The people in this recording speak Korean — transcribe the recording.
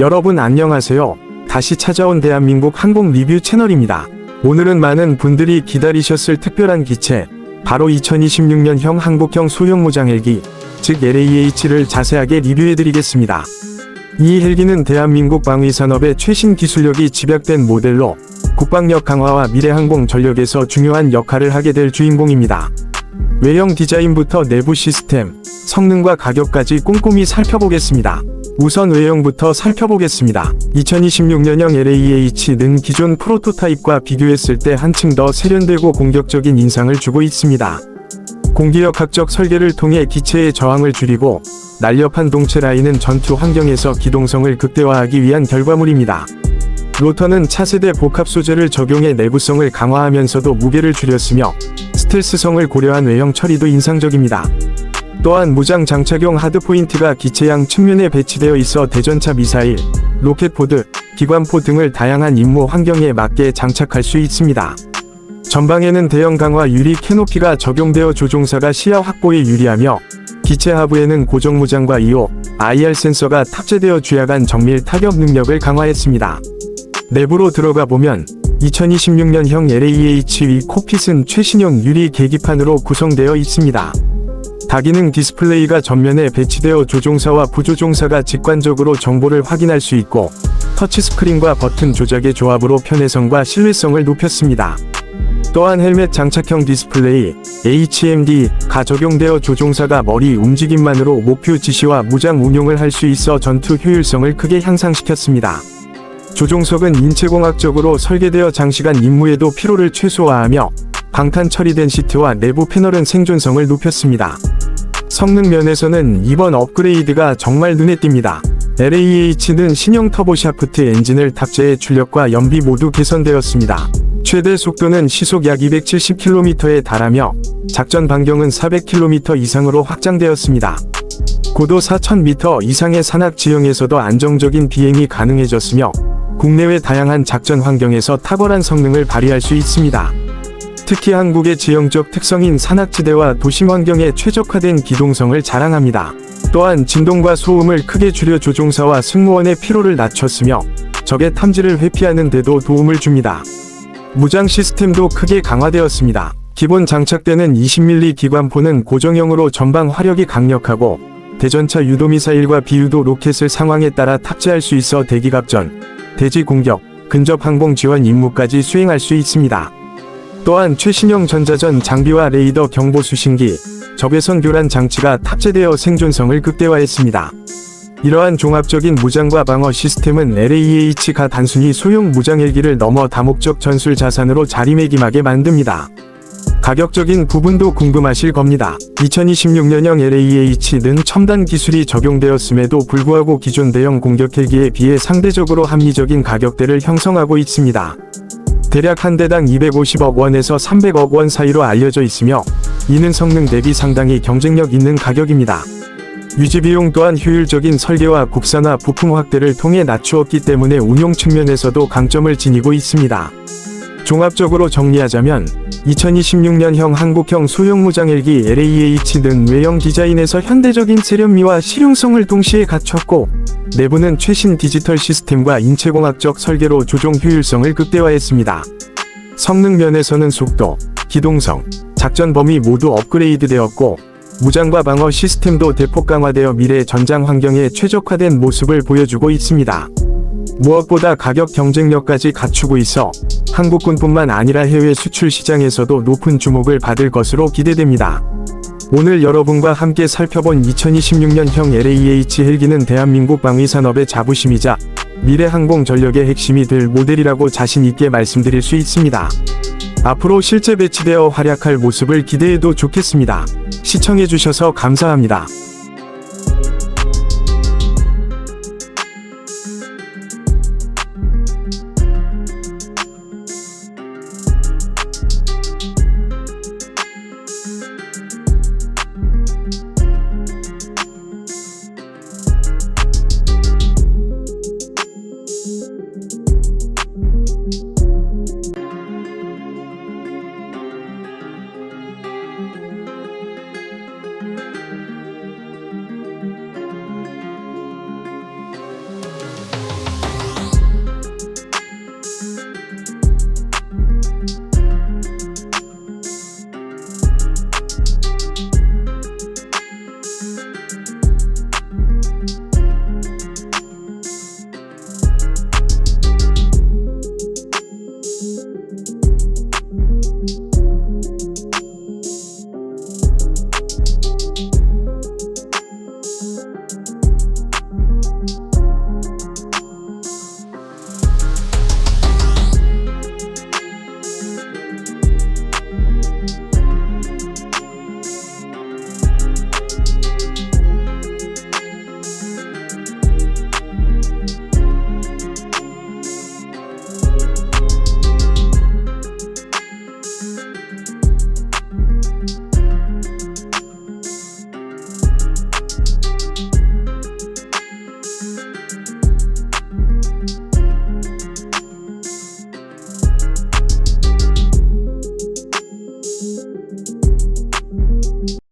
여러분 안녕하세요. 다시 찾아온 대한민국 항공 리뷰 채널입니다. 오늘은 많은 분들이 기다리셨을 특별한 기체, 바로 2026년형 한국형 소형 무장 헬기, 즉 LAH를 자세하게 리뷰해드리겠습니다. 이 헬기는 대한민국 방위산업의 최신 기술력이 집약된 모델로 국방력 강화와 미래항공 전력에서 중요한 역할을 하게 될 주인공입니다. 외형 디자인부터 내부 시스템, 성능과 가격까지 꼼꼼히 살펴보겠습니다. 우선 외형부터 살펴보겠습니다. 2026년형 LAH는 기존 프로토타입과 비교했을 때 한층 더 세련되고 공격적인 인상을 주고 있습니다. 공기역학적 설계를 통해 기체의 저항을 줄이고 날렵한 동체 라인은 전투 환경에서 기동성을 극대화하기 위한 결과물입니다. 로터는 차세대 복합 소재를 적용해 내구성을 강화하면서도 무게를 줄였으며 스텔스성을 고려한 외형 처리도 인상적입니다. 또한 무장 장착용 하드포인트가 기체양 측면에 배치되어 있어 대전차 미사일, 로켓포드, 기관포 등을 다양한 임무 환경에 맞게 장착할 수 있습니다. 전방에는 대형 강화 유리 캐노피가 적용되어 조종사가 시야 확보에 유리하며 기체 하부에는 고정 무장과 2호, IR 센서가 탑재되어 주야간 정밀 타격 능력을 강화했습니다. 내부로 들어가 보면 2026년형 LAH-V 코핏은 최신형 유리 계기판으로 구성되어 있습니다. 다기능 디스플레이가 전면에 배치되어 조종사와 부조종사가 직관적으로 정보를 확인할 수 있고 터치스크린과 버튼 조작의 조합으로 편의성과 신뢰성을 높였습니다. 또한 헬멧 장착형 디스플레이 HMD가 적용되어 조종사가 머리 움직임만으로 목표 지시와 무장 운용을 할 수 있어 전투 효율성을 크게 향상시켰습니다. 조종석은 인체공학적으로 설계되어 장시간 임무에도 피로를 최소화하며 방탄 처리된 시트와 내부 패널은 생존성을 높였습니다. 성능 면에서는 이번 업그레이드가 정말 눈에 띕니다. LAH는 신형 터보샤프트 엔진을 탑재해 출력과 연비 모두 개선되었습니다. 최대 속도는 시속 약 270km에 달하며 작전 반경은 400km 이상으로 확장되었습니다. 고도 4000m 이상의 산악 지형에서도 안정적인 비행이 가능해졌으며 국내외 다양한 작전 환경에서 탁월한 성능을 발휘할 수 있습니다. 특히 한국의 지형적 특성인 산악지대와 도심 환경에 최적화된 기동성을 자랑합니다. 또한 진동과 소음을 크게 줄여 조종사와 승무원의 피로를 낮췄으며 적의 탐지를 회피하는 데도 도움을 줍니다. 무장 시스템도 크게 강화되었습니다. 기본 장착되는 20mm 기관포는 고정형으로 전방 화력이 강력하고 대전차 유도미사일과 비유도 로켓을 상황에 따라 탑재할 수 있어 대기갑전, 대지 공격, 근접 항공 지원 임무까지 수행할 수 있습니다. 또한 최신형 전자전 장비와 레이더 경보 수신기, 적외선 교란 장치가 탑재되어 생존성을 극대화했습니다. 이러한 종합적인 무장과 방어 시스템은 LAH가 단순히 소형 무장 헬기를 넘어 다목적 전술 자산으로 자리매김하게 만듭니다. 가격적인 부분도 궁금하실 겁니다. 2026년형 LAH는 첨단 기술이 적용되었음에도 불구하고 기존 대형 공격 헬기에 비해 상대적으로 합리적인 가격대를 형성하고 있습니다. 대략 한 대당 250억 원에서 300억 원 사이로 알려져 있으며 이는 성능 대비 상당히 경쟁력 있는 가격입니다. 유지 비용 또한 효율적인 설계와 국산화 부품 확대를 통해 낮추었기 때문에 운용 측면에서도 강점을 지니고 있습니다. 종합적으로 정리하자면 2026년형 한국형 소형 무장 헬기 LAH는 외형 디자인에서 현대적인 세련미와 실용성을 동시에 갖췄고 내부는 최신 디지털 시스템과 인체공학적 설계로 조종 효율성을 극대화했습니다. 성능 면에서는 속도, 기동성, 작전 범위 모두 업그레이드 되었고 무장과 방어 시스템도 대폭 강화되어 미래 전장 환경에 최적화된 모습을 보여주고 있습니다. 무엇보다 가격 경쟁력까지 갖추고 있어 한국군뿐만 아니라 해외 수출 시장에서도 높은 주목을 받을 것으로 기대됩니다. 오늘 여러분과 함께 살펴본 2026년형 LAH 헬기는 대한민국 방위산업의 자부심이자 미래 항공 전력의 핵심이 될 모델이라고 자신있게 말씀드릴 수 있습니다. 앞으로 실제 배치되어 활약할 모습을 기대해도 좋겠습니다. 시청해주셔서 감사합니다.